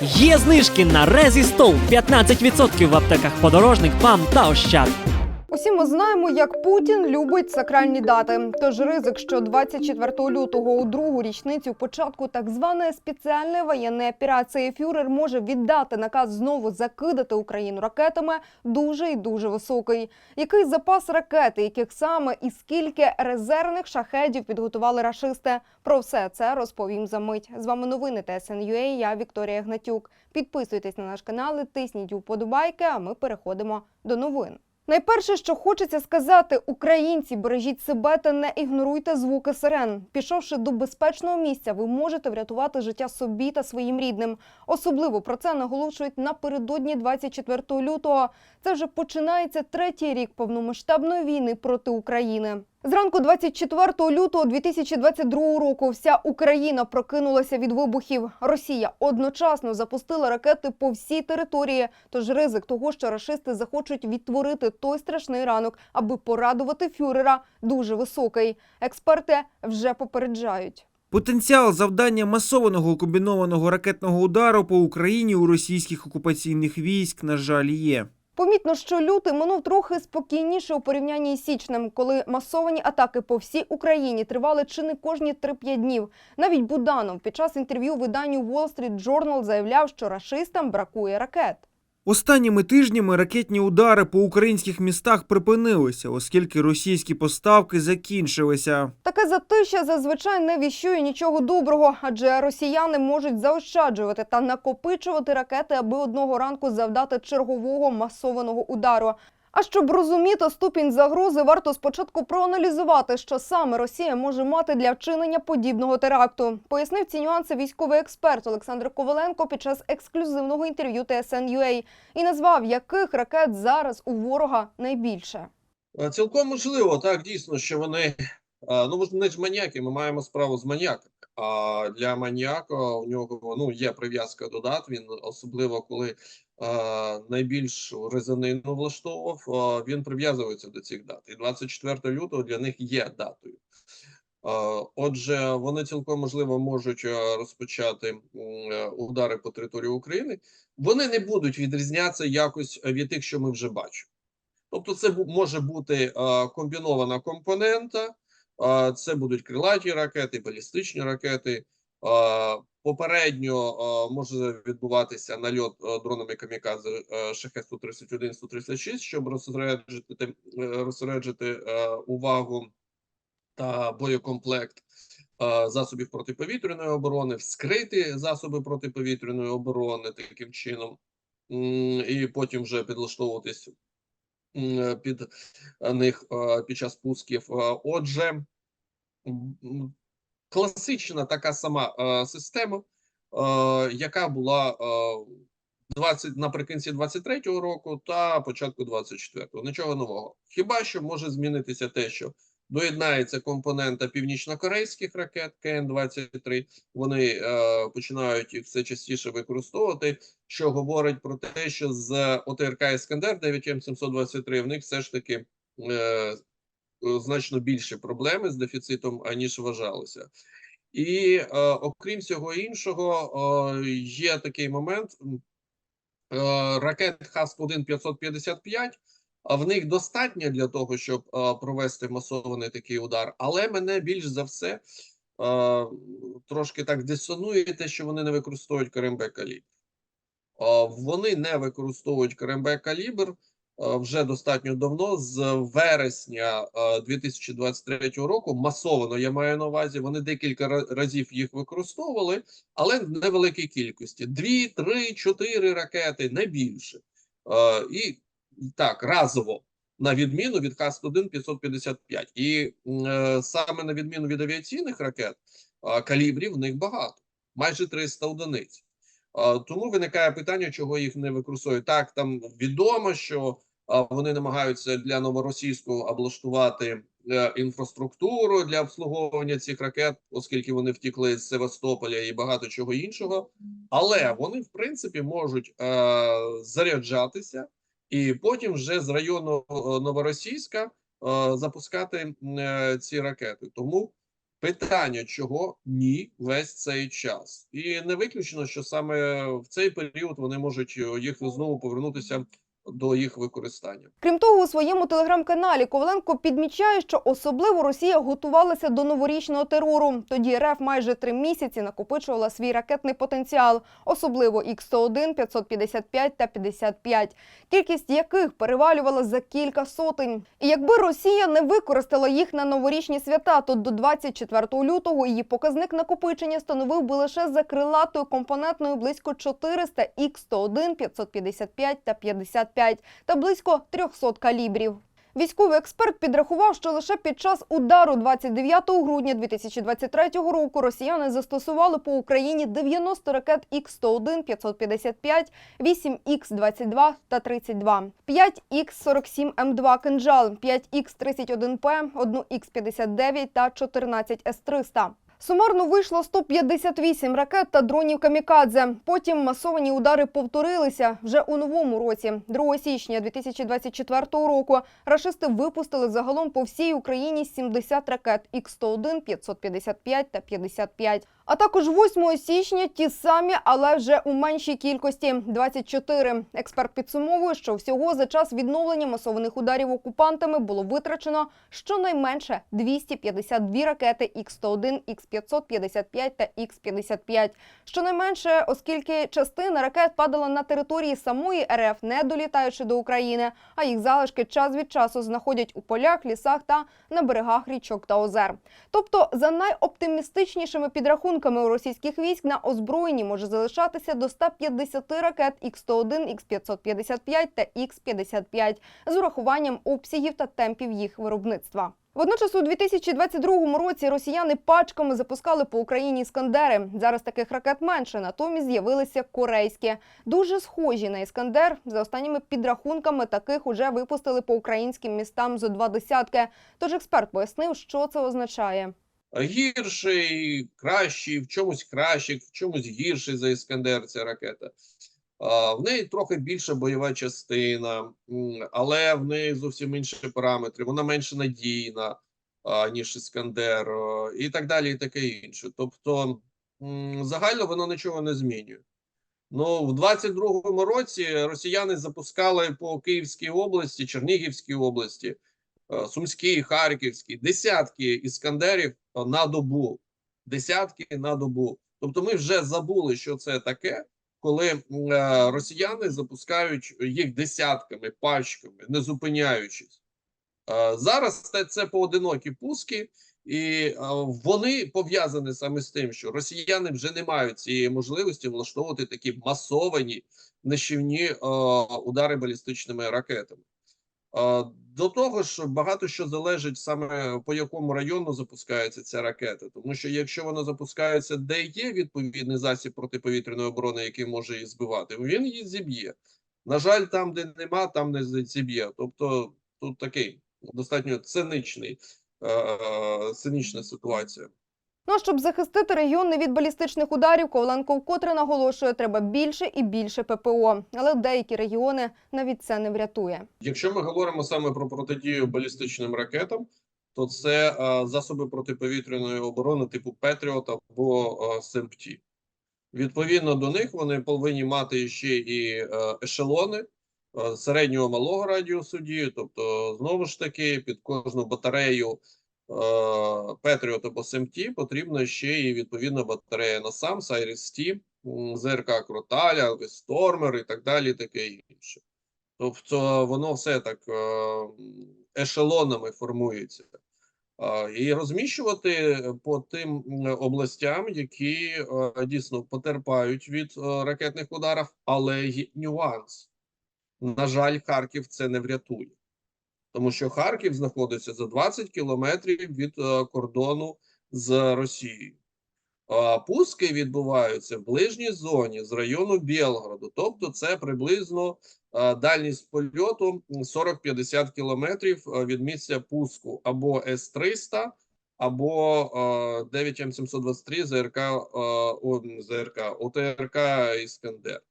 Є знижки на Резі Стол 15% в аптеках подорожник, ПАМ та Ощад. Усі ми знаємо, як Путін любить сакральні дати. Тож ризик, що 24 лютого у другу річницю початку так званої спеціальної воєнної операції Фюрер може віддати наказ знову закидати Україну ракетами, дуже і дуже високий. Який запас ракет, і яких саме і скільки резервних шахедів підготували рашисти? Про все це розповім за мить. З вами новини ТСНЮА, Я Вікторія Гнатюк. Підписуйтесь на наш канал, і тисніть уподобайки. А ми переходимо до новин. Найперше, що хочеться сказати, українці, бережіть себе та не ігноруйте звуки сирен. Пішовши до безпечного місця, ви можете врятувати життя собі та своїм рідним. Особливо про це наголошують напередодні 24 лютого. Це вже починається третій рік повномасштабної війни проти України. Зранку 24 лютого 2022 року вся Україна прокинулася від вибухів. Росія одночасно запустила ракети по всій території. Тож ризик того, що рашисти захочуть відтворити той страшний ранок, аби порадувати фюрера, дуже високий. Експерти вже попереджають. Потенціал завдання масованого комбінованого ракетного удару по Україні у російських окупаційних військ, на жаль, є. Помітно, що лютий минув трохи спокійніше у порівнянні з січнем, коли масовані атаки по всій Україні тривали чи не кожні 3-5 днів. Навіть Буданов під час інтерв'ю виданню Wall Street Journal заявляв, що рашистам бракує ракет. Останніми тижнями ракетні удари по українських містах припинилися, оскільки російські поставки закінчилися. Таке затища зазвичай не віщує нічого доброго, адже росіяни можуть заощаджувати та накопичувати ракети, аби одного ранку завдати чергового масованого удару. А щоб розуміти ступінь загрози, варто спочатку проаналізувати, що саме Росія може мати для вчинення подібного теракту. Пояснив ці нюанси військовий експерт Олександр Коваленко під час ексклюзивного інтерв'ю TSN.UA і назвав, яких ракет зараз у ворога найбільше. Е, Цілком можливо, так дійсно, що вони е, ну вони ж маніяки. Ми маємо справу з маніяками. А для маніяка у нього ну є прив'язка до дат. Він особливо коли найбільш резонину влаштовував, він прив'язується до цих дат. І 24 лютого для них є датою. Отже, вони цілком можливо можуть е, розпочати е, удари по території України. Вони не будуть відрізнятися якось від тих, що ми вже бачимо. Тобто, це може бути комбінована компонента, це будуть крилаті ракети, балістичні ракети. Попередньо е, може відбуватися нальот е, дронами камікадзе е, шахет 131 136 щоб розсереджити, розсереджити увагу та боєкомплект засобів протиповітряної оборони, вскрити засоби протиповітряної оборони таким чином, і потім вже підлаштовуватись під них під час пусків. Отже, класична така сама е, система, е, яка була е, 20, наприкінці 23-го року та початку 24-го. Нічого нового. Хіба що може змінитися те, що доєднається компонента північно-корейських ракет КН-23, вони е, починають їх все частіше використовувати, що говорить про те, що з ОТРК Іскандер 9М723 в них все ж таки е, значно більші проблеми з дефіцитом, аніж вважалося. І е, окрім всього іншого, е, є такий момент. Е, ракет ХАСК-1 555, а в них достатньо для того, щоб е, провести масований такий удар. Але мене більш за все е, трошки так дисонує те, що вони не використовують КРМБ калібр. Е, Вони не використовують КРМБ калібр е, вже достатньо давно, з вересня е, 2023 року. Масовано я маю на увазі. Вони декілька разів їх використовували, але в невеликій кількості: дві, три, чотири ракети, не більше. Е, І так разово. На відміну від Х-1 555. І е, саме на відміну від авіаційних ракет, е, калібрів в них багато, майже 300 одиниць. Е, Тому виникає питання, чого їх не використовують. Так, там відомо, що е, вони намагаються для новоросійського облаштувати е, інфраструктуру для обслуговування цих ракет, оскільки вони втікли з Севастополя і багато чого іншого. Але вони, в принципі, можуть е, заряджатися і потім вже з району е, Новоросійська е, запускати е, ці ракети. Тому Питання чого ні весь цей час, і не виключено, що саме в цей період вони можуть е, їх знову повернутися до їх використання. Крім того, у своєму телеграм-каналі Коваленко підмічає, що особливо Росія готувалася до новорічного терору. Тоді РФ майже три місяці накопичувала свій ракетний потенціал, особливо Х-101, 555 та 55, кількість яких перевалювала за кілька сотень. І якби Росія не використала їх на новорічні свята, то до 24 лютого її показник накопичення становив би лише за крилатою компонентною близько 400 Х-101, 555 та 55 та близько 300 калібрів. Військовий експерт підрахував, що лише під час удару 29 грудня 2023 року росіяни застосували по Україні 90 ракет Х-101, 555, 8 Х-22 та 32, 5 Х-47 М2 «Кинжал», 5 Х-31П, 1 Х-59 та 14 С-300. Сумарно вийшло 158 ракет та дронів камікадзе. Потім масовані удари повторилися вже у новому році. 2 січня 2024 року рашисти випустили загалом по всій Україні 70 ракет Х-101, 555 та 55. А також 8 січня ті самі, але вже у меншій кількості 24. Експерт підсумовує, що всього за час відновлення масованих ударів окупантами було витрачено щонайменше 252 ракети Х-101, Х-555 та Х-55. Щонайменше, оскільки частина ракет падала на території самої РФ, не долітаючи до України, а їх залишки час від часу знаходять у полях, лісах та на берегах річок та озер. Тобто, за найоптимістичнішими підрахунками у російських військ на озброєнні може залишатися до 150 ракет Х-101, Х-555 та Х-55 з урахуванням обсягів та темпів їх виробництва. Водночас у 2022 році росіяни пачками запускали по Україні іскандери. Зараз таких ракет менше, натомість з'явилися корейські. Дуже схожі на іскандер. За останніми підрахунками таких уже випустили по українським містам зо два десятки. Тож експерт пояснив, що це означає. Гірший, кращий, в чомусь кращий, в чомусь гірший за Іскандер ця ракета. В неї трохи більша бойова частина, але в неї зовсім інші параметри. Вона менш надійна, ніж Іскандер, і так далі, і таке інше. Тобто, загально воно нічого не змінює. Ну, в 22-му році росіяни запускали по Київській області, Чернігівській області, е, Сумській, Харківській, десятки іскандерів е, на добу. Десятки на добу. Тобто ми вже забули, що це таке, коли е, росіяни запускають їх десятками, пачками, не зупиняючись. Зараз це, це поодинокі пуски, і вони пов'язані саме з тим, що росіяни вже не мають цієї можливості влаштовувати такі масовані нищівні удари балістичними ракетами. Е, До того ж, багато що залежить саме по якому району запускається ця ракета, тому що якщо вона запускається, де є відповідний засіб протиповітряної оборони, який може її збивати, він її зіб'є. На жаль, там, де нема, там не зіб'є. Тобто тут такий достатньо циничний, е, е, цинічна ситуація. Ну а щоб захистити регіони від балістичних ударів, Коваленко вкотре наголошує, треба більше і більше ППО. Але деякі регіони навіть це не врятує. Якщо ми говоримо саме про протидію балістичним ракетам, то це е, засоби протиповітряної оборони типу Петріот або СМПТ. Відповідно до них вони повинні мати ще і е, ешелони середнього малого радіусу дії, тобто знову ж таки під кожну батарею Петріот або СМТ потрібна ще і відповідна батарея НАСАМ, Сайріс Ті, ЗРК Кроталя, Вестормер і так далі, таке інше. Тобто воно все так е, ешелонами формується. Е, І розміщувати по тим областям, які е, дійсно потерпають від е, ракетних ударів, але є нюанс. На жаль, Харків це не врятує. Тому що Харків знаходиться за 20 кілометрів від е, кордону з Росією. Пуски відбуваються в ближній зоні з району Білгороду, тобто це приблизно е, дальність польоту 40-50 кілометрів е, від місця пуску або С-300, або е, 9 М723 ЗРК, е, о, не ЗРК, ОТРК Іскандер.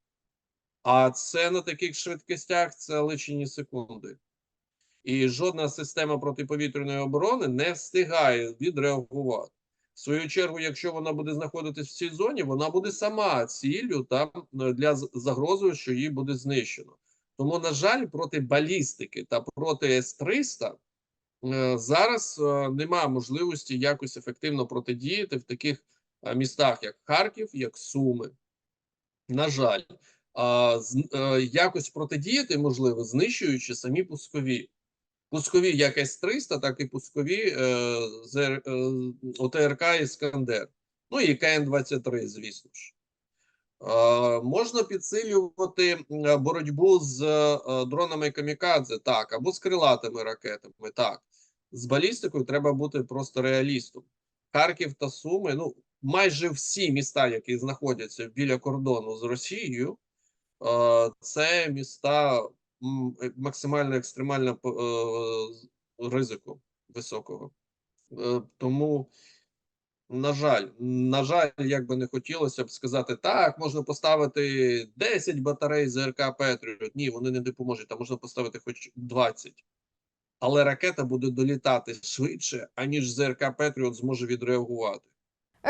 А це на таких швидкостях це личені секунди. І жодна система протиповітряної оборони не встигає відреагувати. В свою чергу, якщо вона буде знаходитись в цій зоні, вона буде сама ціллю там е, для з- загрозою, що її буде знищено. Тому, на жаль, проти балістики та проти С-300 е, зараз е, немає можливості якось ефективно протидіяти в таких містах, як Харків, як Суми. На жаль, якось протидіяти можливо, знищуючи самі пускові. Пускові як С-300, так і пускові е, е, ОТРК Іскандер. Ну і КН-23, звісно ж. Е, можна підсилювати боротьбу з е, дронами камікадзе, так, або з крилатими ракетами, так. З балістикою треба бути просто реалістом. Харків та Суми, ну, майже всі міста, які знаходяться біля кордону з Росією, е, це міста максимально екстремально п- е, ризику високого. Е, Тому, на жаль, на жаль, як би не хотілося б сказати, так, можна поставити 10 батарей ЗРК Петріот. Ні, вони не допоможуть, там можна поставити хоч 20. Але ракета буде долітати швидше, аніж ЗРК Петріот зможе відреагувати.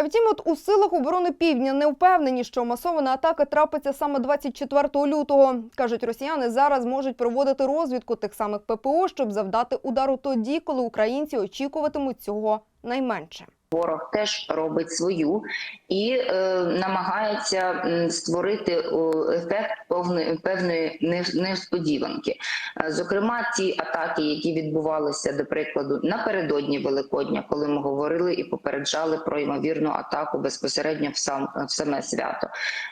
Втім, от у силах оборони півдня не впевнені, що масована атака трапиться саме 24 лютого. кажуть, росіяни зараз можуть проводити розвідку тих самих ППО, щоб завдати удару тоді, коли українці очікуватимуть цього найменше. Ворог теж робить свою і е, намагається створити ефект повної певної несподіванки. Е, Зокрема, ті атаки, які відбувалися, до прикладу, напередодні Великодня, коли ми говорили і попереджали про ймовірну атаку безпосередньо в сам в саме свято.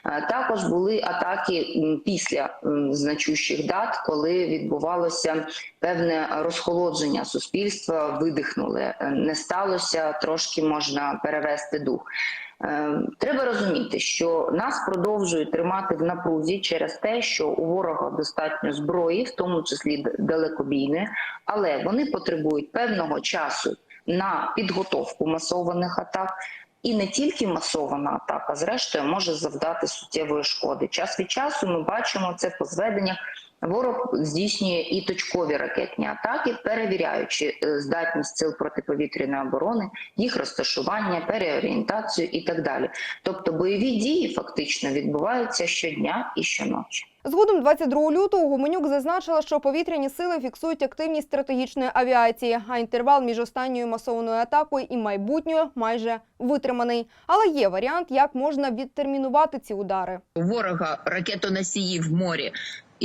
Е, Також були атаки після значущих дат, коли відбувалося певне розхолодження суспільства, видихнули, Е, не сталося, трошки можна перевести дух. Е, Треба розуміти, що нас продовжують тримати в напрузі через те, що у ворога достатньо зброї, в тому числі далекобійної, але вони потребують певного часу на підготовку масованих атак. І не тільки масована атака, зрештою, може завдати суттєвої шкоди. Час від часу ми бачимо це по зведеннях. Ворог здійснює і точкові ракетні атаки, перевіряючи е, здатність сил протиповітряної оборони, їх розташування, переорієнтацію і так далі. Тобто бойові дії фактично відбуваються щодня і щоночі. Згодом 22 лютого Гуменюк зазначила, що повітряні сили фіксують активність стратегічної авіації, а інтервал між останньою масованою атакою і майбутньою майже витриманий. Але є варіант, як можна відтермінувати ці удари. у ворога ракетоносії в морі.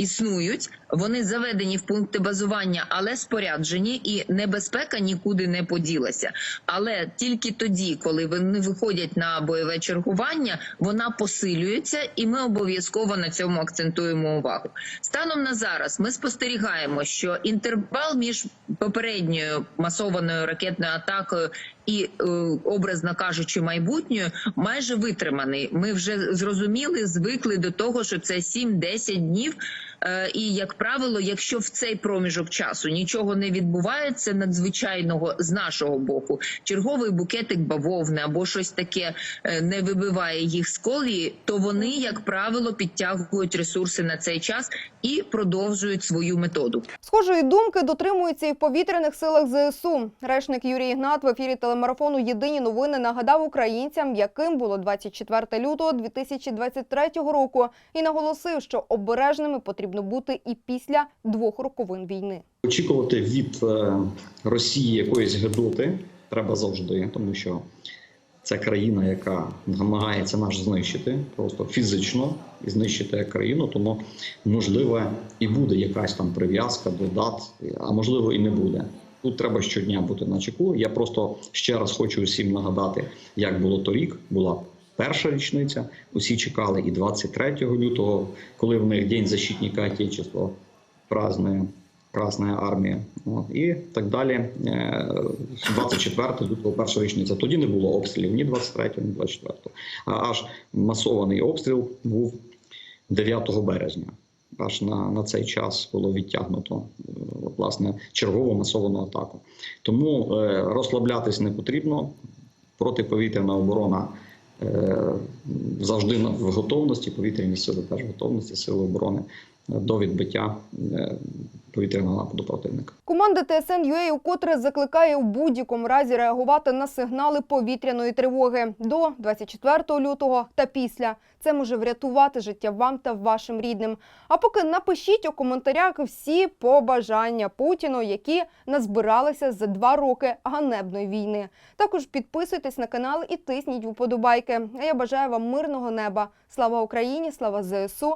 Існують, вони заведені в пункти базування, але споряджені, і небезпека нікуди не поділася. Але тільки тоді, коли вони виходять на бойове чергування, вона посилюється, і ми обов'язково на цьому акцентуємо увагу. Станом на зараз ми спостерігаємо, що інтервал між попередньою масованою ракетною атакою і е, образно кажучи, майбутньою майже витриманий. Ми вже зрозуміли, звикли до того, що це 7-10 днів. Е, І як правило, якщо в цей проміжок часу нічого не відбувається надзвичайного з нашого боку, черговий букетик бавовни або щось таке е, не вибиває їх з колії, то вони, як правило, підтягують ресурси на цей час і продовжують свою методу. Схожої думки дотримуються і в повітряних силах ЗСУ. Речник Юрій Ігнат в ефірі телемарафону Єдині новини нагадав українцям, яким було 24 лютого 2023 року, і наголосив, що обережними потрібно бути і після двох роковин війни. Очікувати від е, Росії якоїсь гидоти треба завжди, тому що це країна, яка намагається нас знищити просто фізично і знищити країну. Тому можливо і буде якась там прив'язка до дат, а можливо і не буде. Тут треба щодня бути на чеку. Я просто ще раз хочу усім нагадати, як було торік. Була перша річниця. Усі чекали і 23 лютого, коли в них День защитника Отечества празднує Красна армія От, і так далі. Е, 24 лютого перша річниця. Тоді не було обстрілів ні 23, ні 24. А аж масований обстріл був 9 березня. Аж на, на цей час було відтягнуто е, власне чергову масовану атаку. Тому е, розслаблятись не потрібно. Протиповітряна оборона е, завжди на- в готовності. Повітряні сили теж в готовності, сили оборони до відбиття е, повітряного нападу противника. Команда ТСН UA укотре закликає у будь-якому разі реагувати на сигнали повітряної тривоги до 24 лютого та після. Це може врятувати життя вам та вашим рідним. А поки напишіть у коментарях всі побажання Путіну, які назбиралися за два роки ганебної війни. Також підписуйтесь на канал і тисніть вподобайки. А я бажаю вам мирного неба. Слава Україні, слава ЗСУ